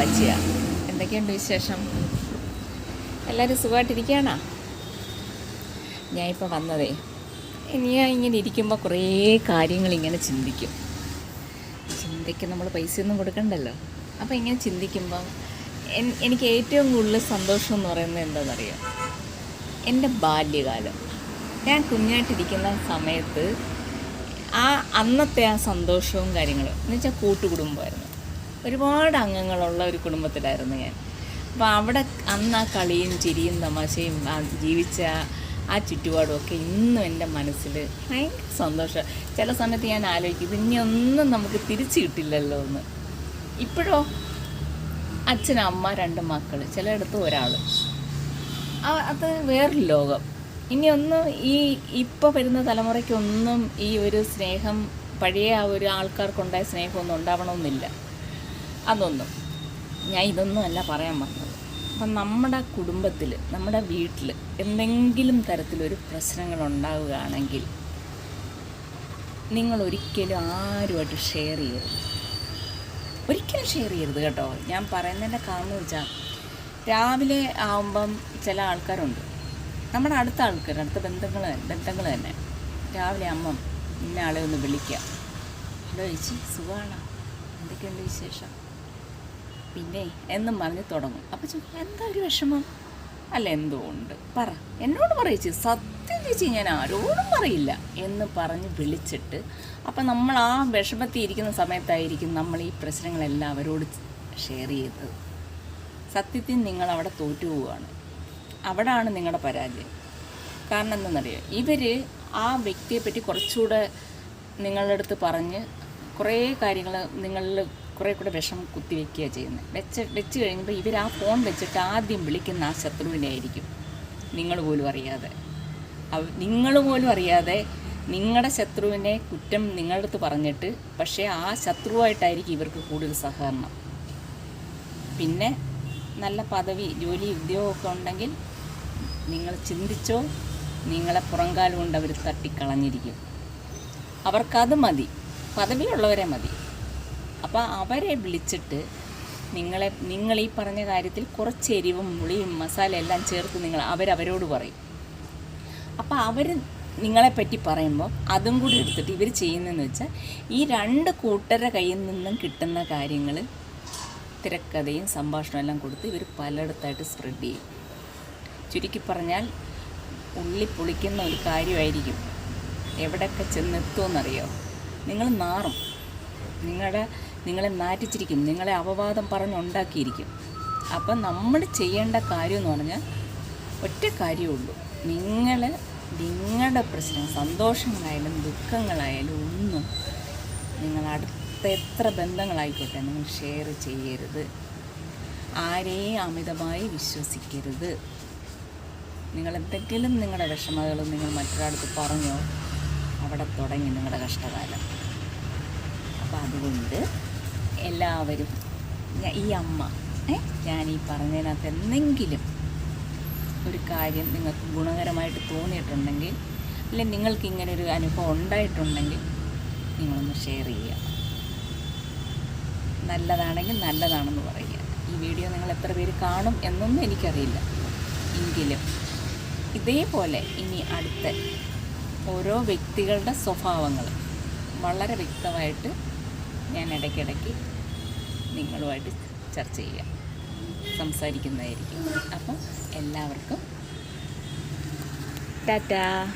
വാവാച്ചിയാണ് എന്തൊക്കെയുണ്ട് വിശേഷം? എല്ലാവരും സുഖമായിട്ടിരിക്കുകയാണോ ഞാനിപ്പോൾ വന്നതേ ഇനിയാ ഇങ്ങനെ ഇരിക്കുമ്പോൾ കുറേ കാര്യങ്ങൾ ഇങ്ങനെ ചിന്തിക്കും. ചിന്തയ്ക്ക് നമ്മൾ പൈസയൊന്നും കൊടുക്കണ്ടല്ലോ. അപ്പോൾ ഇങ്ങനെ ചിന്തിക്കുമ്പം എനിക്ക് ഏറ്റവും കൂടുതൽ സന്തോഷം എന്ന് പറയുന്നത് എന്താണെന്നറിയാം എന്റെ ബാല്യകാലം. ഞാൻ കുഞ്ഞായിട്ടിരിക്കുന്ന സമയത്ത് ആ അന്നത്തെ ആ സന്തോഷവും കാര്യങ്ങളും എന്ന് വെച്ചാൽ കൂട്ടുകുടുംബമായിരുന്നു. ഒരുപാട് അംഗങ്ങളുള്ള ഒരു കുടുംബത്തിലായിരുന്നു ഞാൻ. അപ്പോൾ അവിടെ അന്ന് ആ കളിയും ചിരിയും തമാശയും ജീവിച്ച ആ ചുറ്റുപാടും ഒക്കെ ഇന്നും എന്റെ മനസ്സിൽ ഭയങ്കര സന്തോഷം. ചില സമയത്ത് ഞാൻ ആലോചിക്കും ഇത് ഇനി നമുക്ക് തിരിച്ചു കിട്ടില്ലല്ലോ എന്ന്. ഇപ്പോഴോ? അച്ഛൻ അമ്മ രണ്ട് മക്കൾ ചിലയിടത്ത് ഒരാൾ അത് വേറൊരു ലോകം. ഇനിയൊന്നും ഈ ഇപ്പോൾ വരുന്ന തലമുറയ്ക്കൊന്നും ഈ ഒരു സ്നേഹം പഴയ ആ ഒരു ആൾക്കാർക്കുണ്ടായ സ്നേഹമൊന്നും ഉണ്ടാവണമെന്നില്ല. അതൊന്നും. ഞാൻ ഇതൊന്നും അല്ല പറയാൻ വന്നത്. അപ്പം നമ്മുടെ കുടുംബത്തിൽ നമ്മുടെ വീട്ടിൽ എന്തെങ്കിലും തരത്തിലൊരു പ്രശ്നങ്ങൾ ഉണ്ടാവുകയാണെങ്കിൽ നിങ്ങൾ ഒരിക്കലും ആരുമായിട്ട് ഷെയർ ചെയ്യരുത്. ഒരിക്കലും ഷെയർ ചെയ്യരുത് കേട്ടോ. ഞാൻ പറയുന്നതിന്റെ കാരണം വെച്ചാൽ രാവിലെ ആവുമ്പം ചില ആൾക്കാരുണ്ട്. നമ്മുടെ അടുത്ത ആൾക്കാർ അടുത്ത ബന്ധങ്ങൾ ബന്ധങ്ങൾ തന്നെ. രാവിലെ അമ്മ ഇന്ന ആളെ ഒന്ന് വിളിക്കാം. ഹലോ ചേച്ചി സുഖമാണ് എന്തൊക്കെയുണ്ട് വിശേഷം? പിന്നെ എന്നും പറഞ്ഞ് തുടങ്ങും. അപ്പോൾ ചോദിക്കും എന്താ ഒരു വിഷമം? അല്ല എന്തോ ഉണ്ട് പറ. എന്നോട് പറയിച്ചു സത്യം ചേച്ചി ഞാൻ ആരോടും പറയില്ല. എന്ന് പറഞ്ഞ് വിളിച്ചിട്ട് അപ്പം നമ്മൾ ആ വിഷമത്തിൽ ഇരിക്കുന്ന സമയത്തായിരിക്കും നമ്മൾ ഈ പ്രശ്നങ്ങളെല്ലാം അവരോട് ഷെയർ ചെയ്തത്. സത്യത്തിൽ നിങ്ങൾ അവിടെ തോറ്റു പോവുകയാണ്. അവിടാണ് നിങ്ങളുടെ പരാജയം. കാരണം എന്താണെന്നറിയോ? ഇവർ ആ വ്യക്തിയെപ്പറ്റി കുറച്ചുകൂടെ നിങ്ങളുടെ അടുത്ത് പറഞ്ഞ് കുറേ കാര്യങ്ങൾ നിങ്ങളിൽ കുറേ കൂടെ വിഷം കുത്തിവെക്കുകയാണ് ചെയ്യുന്നത്. വെച്ച് വെച്ച് കഴിയുമ്പോൾ ഇവർ ആ ഫോൺ വെച്ചിട്ട് ആദ്യം വിളിക്കുന്ന ആ ശത്രുവിനെ ആയിരിക്കും. നിങ്ങൾ പോലും അറിയാതെ. നിങ്ങൾ പോലും അറിയാതെ നിങ്ങളുടെ ശത്രുവിനെ കുറ്റം നിങ്ങളുടെ അടുത്ത് പറഞ്ഞിട്ട് പക്ഷേ ആ ശത്രുവായിട്ടായിരിക്കും ഇവർക്ക് കൂടുതൽ സഹകരണം. പിന്നെ നല്ല പദവി ജോലി ഉദ്യോഗമൊക്കെ ഉണ്ടെങ്കിൽ നിങ്ങൾ ചിന്തിച്ചോ നിങ്ങളെ പുറംകാലം കൊണ്ട് അവർ തട്ടിക്കളഞ്ഞിരിക്കും. അവർക്കത് മതി. പദവിയുള്ളവരെ മതി. അപ്പോൾ അവരെ വിളിച്ചിട്ട് നിങ്ങളെ നിങ്ങൾ ഈ പറഞ്ഞ കാര്യത്തിൽ കുറച്ച് എരിവും മുളിയും മസാല എല്ലാം ചേർത്ത് നിങ്ങൾ അവരവരോട് പറയും. അപ്പോൾ അവർ നിങ്ങളെപ്പറ്റി പറയുമ്പോൾ അതും കൂടി എടുത്തിട്ട് ഇവർ ചെയ്യുന്നതെന്ന് വെച്ചാൽ ഈ രണ്ട് കൂട്ടരുടെ കയ്യിൽ നിന്നും കിട്ടുന്ന കാര്യങ്ങൾ തിരക്കഥയും സംഭാഷണവും എല്ലാം കൊടുത്ത് ഇവർ പലയിടത്തായിട്ട് സ്പ്രെഡ് ചെയ്യും. ചുരുക്കി പറഞ്ഞാൽ ഉള്ളി പൊളിക്കുന്ന ഒരു കാര്യമായിരിക്കും. എവിടെയൊക്കെ ചെന്നെത്തുമെന്നറിയോ നിങ്ങൾ മാറും നിങ്ങളുടെ നിങ്ങളെ നാറ്റിച്ചിരിക്കും നിങ്ങളെ അപവാദം പറഞ്ഞുണ്ടാക്കിയിരിക്കും അപ്പം നമ്മൾ ചെയ്യേണ്ട കാര്യം എന്ന് പറഞ്ഞാൽ ഒറ്റ കാര്യമേ ഉള്ളൂ നിങ്ങൾ നിങ്ങളുടെ പ്രശ്നം സന്തോഷങ്ങളായാലും ദുഃഖങ്ങളായാലും ഒന്നും നിങ്ങൾ അടുത്ത എത്ര ബന്ധങ്ങളായിക്കോട്ടെ നിങ്ങൾ ഷെയർ ചെയ്യരുത്. ആരെയും അമിതമായി വിശ്വസിക്കരുത്. നിങ്ങൾ എന്തെങ്കിലും നിങ്ങളുടെ വിഷമതകൾ നിങ്ങൾ മറ്റൊരാൾക്ക് പറഞ്ഞോ അവിടെ തുടങ്ങി നിങ്ങളുടെ കഷ്ടകാലം. അപ്പം അതുകൊണ്ട് എല്ലാവരും. ഈ അമ്മ. ഞാൻ ഈ പറഞ്ഞതിനകത്ത് എന്തെങ്കിലും ഒരു കാര്യം നിങ്ങൾക്ക് ഗുണകരമായിട്ട് തോന്നിയിട്ടുണ്ടെങ്കിൽ അല്ലെങ്കിൽ നിങ്ങൾക്ക് ഇങ്ങനെ ഒരു അനുഭവം ഉണ്ടായിട്ടുണ്ടെങ്കിൽ നിങ്ങളൊന്ന് ഷെയർ ചെയ്യുക. നല്ലതാണെങ്കിൽ നല്ലതാണെന്ന് പറയുക. ഈ വീഡിയോ നിങ്ങൾ എത്ര പേര് കാണും എന്നൊന്നും എനിക്കറിയില്ല. എങ്കിലും ഇതേപോലെ ഇനി അടുത്ത ഓരോ വ്യക്തികളുടെ സ്വഭാവങ്ങൾ വളരെ വ്യക്തമായിട്ട് ഞാൻ ഇടയ്ക്കിടയ്ക്ക് നിങ്ങളുമായിട്ട് ചർച്ച ചെയ്യാം. സംസാരിക്കുന്നതായിരിക്കും. അപ്പം എല്ലാവർക്കും ടാറ്റാ.